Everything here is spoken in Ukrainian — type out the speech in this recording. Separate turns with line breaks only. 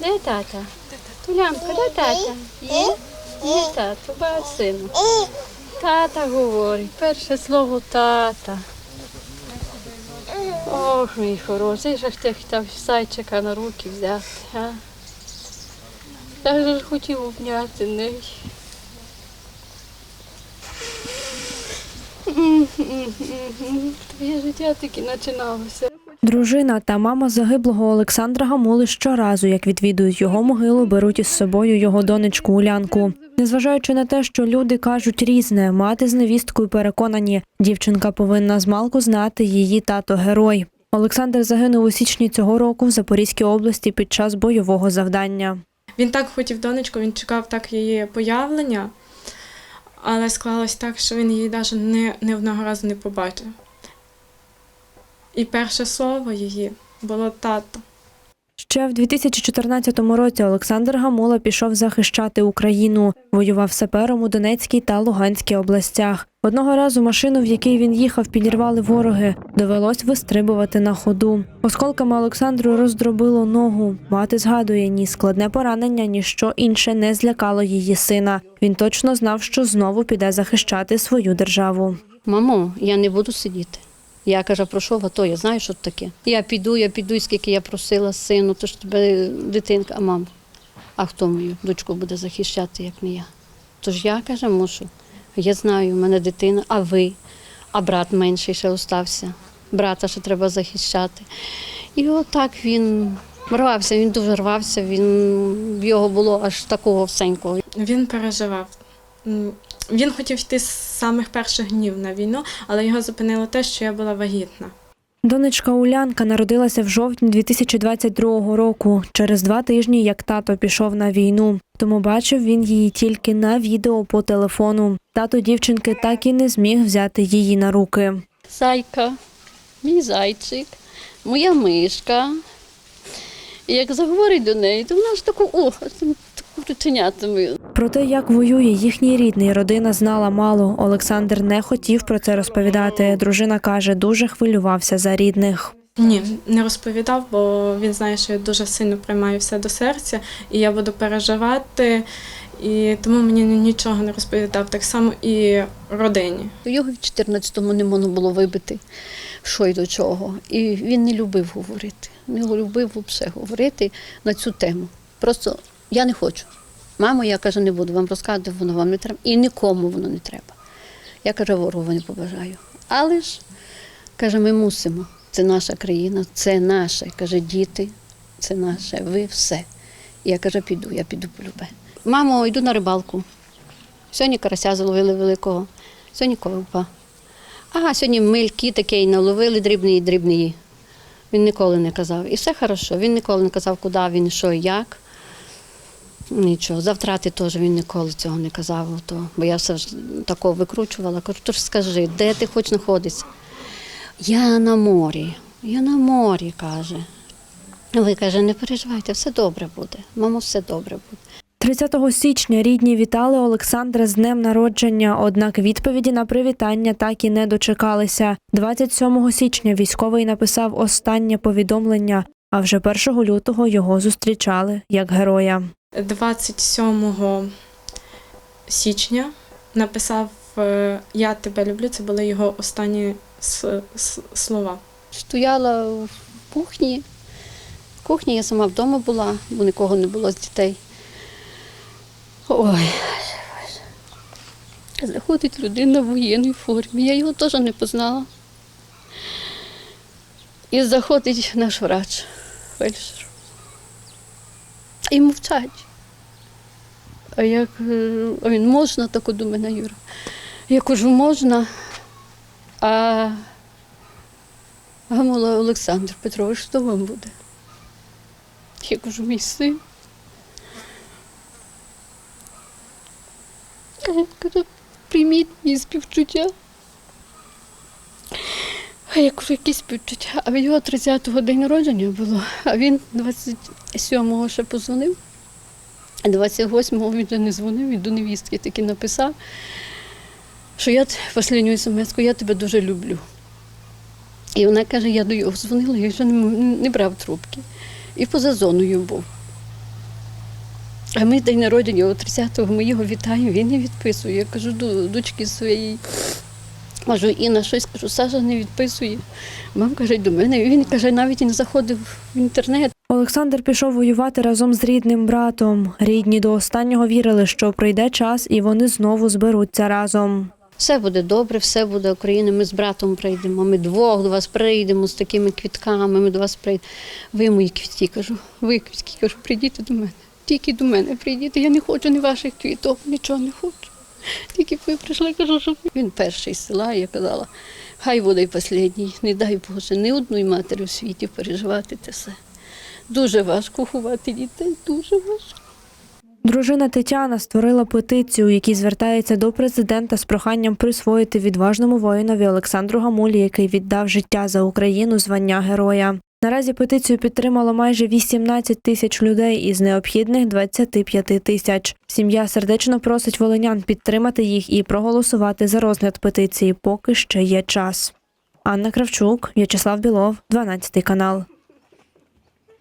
Де тата? Улянка, де тата? Є? Є тато, бач сину. Тата говорить, перше слово тата. Ох, мій хороший, же ж ти хотів зайчика на руки взяти, а? Я ж хотів обняти неї. Твоє життя таки починалося.
Дружина та мама загиблого Олександра Гамули щоразу, як відвідують його могилу, беруть із собою його донечку Улянку. Незважаючи на те, що люди кажуть різне, мати з невісткою переконані, дівчинка повинна змалку знати її тато герой. Олександр загинув у січні цього року в Запорізькій області під час бойового завдання.
Він так хотів донечку, він чекав так її появлення, але склалось так, що він її навіть не, не одного разу не побачив. І перше слово її було тато.
Ще в 2014 році Олександр Гамула пішов захищати Україну. Воював сапером у Донецькій та Луганській областях. Одного разу машину, в якій він їхав, підірвали вороги. Довелось вистрибувати на ходу. Осколками Олександру роздробило ногу. Мати згадує, ні складне поранення, ні що інше не злякало її сина. Він точно знав, що знову піде захищати свою державу.
Мамо, я не буду сидіти. Я кажу, пройшов АТО, я знаю, що таке. Я піду, я піду, скільки я просила сину, то ж тебе дитинка, а мам, а хто мою дочку буде захищати, як не я? Тож я каже, мушу. Я знаю, в мене дитина, а ви, а брат менший ще остався. Брата ще треба захищати. І отак він рвався, він дуже рвався, він в його було аж такого всенького.
Він переживав. Він хотів йти з самих перших днів на війну, але його зупинило те, що я була вагітна.
Донечка Улянка народилася в жовтні 2022 року, через два тижні, як тато пішов на війну. Тому бачив він її тільки на відео по телефону. Тато дівчинки так і не зміг взяти її на руки.
Зайка, мій зайчик, моя мишка. І як заговорить до неї, то вона ж таку, о, таку.
Про те, як воює їхній рідний, родина знала мало. Олександр не хотів про це розповідати. Дружина каже, дуже хвилювався за рідних.
Ні, не розповідав, бо він знає, що я дуже сильно приймаю все до серця, і я буду переживати, і тому мені нічого не розповідав. Так само і родині.
Його в 14-му не можна було вибити, що й до чого. І він не любив говорити. Не любив взагалі говорити на цю тему. Просто я не хочу. Мамо, я каже, не буду вам розказувати, воно вам не треба. І нікому воно не треба. Я каже, ворогу не побажаю. Але ж, каже, ми мусимо. Це наша країна, це наше. Каже, діти, це наше, ви все. І я каже, піду, я піду полюбе. Мамо, йду на рибалку. Сьогодні карася заловили великого, сьогодні ковпа. Ага, сьогодні мильки такий наловили дрібний, дрібний. Він ніколи не казав. І все хорошо. Він ніколи не казав, куди він, що і як. Нічого. За втрати теж він ніколи цього не казав. То, бо я все ж такого викручувала. Кажу, то ж скажи, де ти хоч знаходишся? Я на морі. Я на морі, каже. Ви каже, не переживайте, все добре буде. Мамо, все добре буде.
30 січня рідні вітали Олександра з днем народження, однак відповіді на привітання так і не дочекалися. 27 січня військовий написав останнє повідомлення, а вже 1 лютого його зустрічали як героя.
27 січня написав е, Я тебе люблю. Це були його останні слова.
Стояла в кухні. В кухні я сама вдома була, бо нікого не було з дітей. Ой. Заходить людина в воєнній формі. Я його теж не познала. І заходить наш врач, фельдшер. І мовчать. А як е, а він можна, так до мене Юра. Я кажу, можна. А Гамола Олександр Петрович, що вам буде? Я кажу, мій син. А він каже, прийміть мої співчуття. А я кажу, які співчуття? А його 30-го день народження було, а він 27-го ще позвонив, а 28-го він вже не дзвонив, він до невістки таки написав, що я т- в останню смс я тебе дуже люблю. І вона каже, я до його дзвонила, і вже не, брав трубки. і поза зоною був. А ми день народження о 30-го, ми його вітаємо, він не відписує. Я кажу до дочки своєї. Кажу, Інна, щось кажу, Саша не відписує. Мам каже, до мене. Він каже, навіть не заходив в інтернет.
Олександр пішов воювати разом з рідним братом. Рідні до останнього вірили, що прийде час і вони знову зберуться разом.
Все буде добре, все буде Україна. Ми з братом прийдемо. Ми двох до вас прийдемо з такими квітками. Ми до вас прийдемо. Ви мої квітки, кажу. Ви квітки, кажу, прийдіть до мене. Тільки до мене прийдіть. Я не хочу ні ваших квіток, нічого не хочу. Тільки прийшли, кажу, щоб він перший з села. Я казала, хай буде й останній. Не дай Боже, ні одної матері у світі переживати те все. Дуже важко ховати дітей, дуже важко.
Дружина Тетяна створила петицію, у якій звертається до президента з проханням присвоїти відважному воїнові Олександру Гамулі, який віддав життя за Україну звання героя. Наразі петицію підтримало майже 18 тисяч людей із необхідних 25 тисяч. Сім'я сердечно просить волинян підтримати їх і проголосувати за розгляд петиції, поки ще є час. Анна Кравчук, В'ячеслав Білов, 12 канал.